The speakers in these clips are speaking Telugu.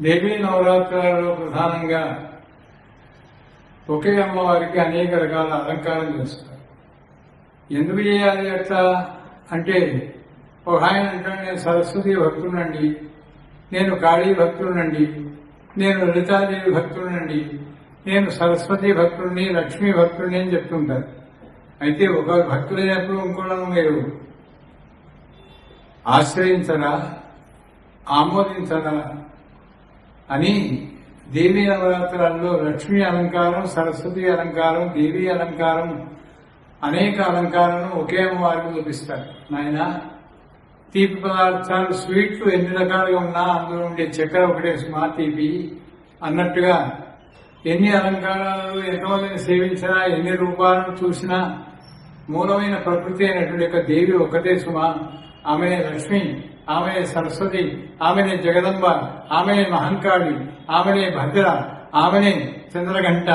దేవీ నవరాత్రులలో ప్రధానంగా ఒకే అమ్మవారికి అనేక రకాల అలంకారం చేస్తారు. ఎందుకు చేయాలి అట్లా అంటే ఒక ఆయన అంటాడు నేను సరస్వతి భక్తునండి నేను కాళీ భక్తునండి నేను లలితాదేవి భక్తునండి నేను సరస్వతి భక్తుడిని లక్ష్మీ భక్తుడిని అని చెప్తుంటారు. అయితే ఒక భక్తులైనప్పుడు ఇంకోళ్ళను మీరు ఆశ్రయించరా ఆమోదించరా అని దేవీ నవరాత్రాల్లో లక్ష్మీ అలంకారం సరస్వతి అలంకారం దేవీ అలంకారం అనేక అలంకారాలను ఒకే అమ్మవారికి చూపిస్తారు. నాయన తీపి పదార్థాలు స్వీట్లు ఎన్ని రకాలుగా ఉన్నా అందులో ఉండే చక్కెర ఒకటే మా తీపి. అన్నట్టుగా ఎన్ని అలంకారాలు ఎంతమందిని సేవించినా ఎన్ని రూపాలను చూసినా మూలమైన ప్రకృతి అయినటువంటి యొక్క దేవి ఒకటే సుమా. ఆమె లక్ష్మి ఆమె సరస్వతి ఆమెనే జగదంబ ఆమెనే మహంకాళి ఆమెనే భద్ర ఆమెనే చంద్రఘంట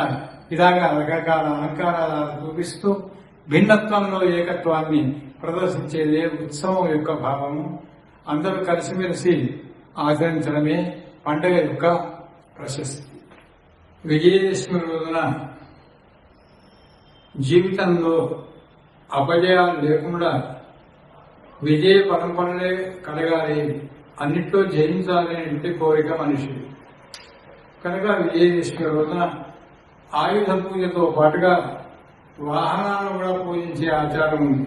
ఇలాగా రకరకాల అలంకారాలను చూపిస్తూ భిన్నత్వంలో ఏకత్వాన్ని ప్రదర్శించేదే ఉత్సవం యొక్క భావము. అందరూ కలిసిమెలిసి ఆచరించడమే పండుగ యొక్క ప్రశస్తి. విజయదశమి రోజున జీవితంలో అపజయాలు లేకుండా విజయ పరంపరలే కలగాలి. అన్నిట్లో జయించాలి అనేటువంటి కోరిక మనిషి కనుక విజయదశమి రోజున ఆయుధ పూజతో పాటుగా వాహనాలను కూడా పూజించే ఆచారం ఉంది.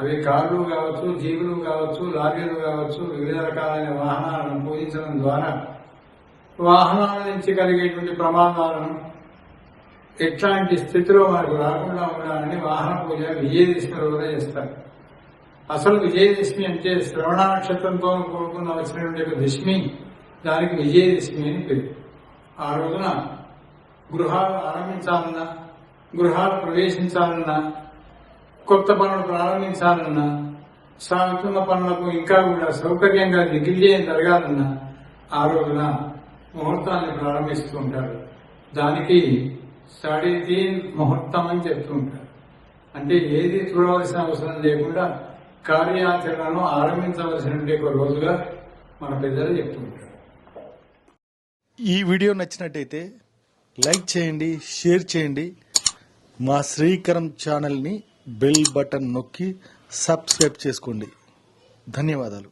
అవి కార్లు కావచ్చు జీవులు కావచ్చు లారీలు కావచ్చు వివిధ రకాలైన వాహనాలను పూజించడం ద్వారా వాహనాల నుంచి కలిగేటువంటి ప్రమాదాలను ఎట్లాంటి స్థితిలో మనకు రాకుండా ఉండాలని వాహన పూజ విజయదశమి రోజున చేస్తారు. అసలు విజయదశమి అంటే శ్రవణ నక్షత్రంతో కూడుకున్న వచ్చినటువంటి ఒక దశమి దానికి విజయదశమి అని పేరు. ఆ రోజున గృహాలు ఆరంభించాలన్నా గృహాలు ప్రవేశించాలన్నా కొత్త పనులు ప్రారంభించాలన్నా సాగుతున్న పనులకు ఇంకా కూడా సౌకర్యంగా దిగ్విజయం జరగాలన్నా ఆ రోజున ముహూర్తాన్ని ప్రారంభిస్తూ ఉంటారు. దానికి సాడే తీన్ ముహూర్తం అని చెప్తూ ఉంటారు. అంటే ఏది చూడవలసిన అవసరం లేకుండా కార్యాచరణను ఆరంభించవలసిన ఒక రోజుగా మన పెద్దలు చెప్తుంటారు ఈ వీడియో నచ్చినట్టయితే లైక్ చేయండి షేర్ చేయండి. మా శ్రీకరం ఛానల్ని బెల్ బటన్ నొక్కి సబ్స్క్రైబ్ చేసుకోండి. ధన్యవాదాలు.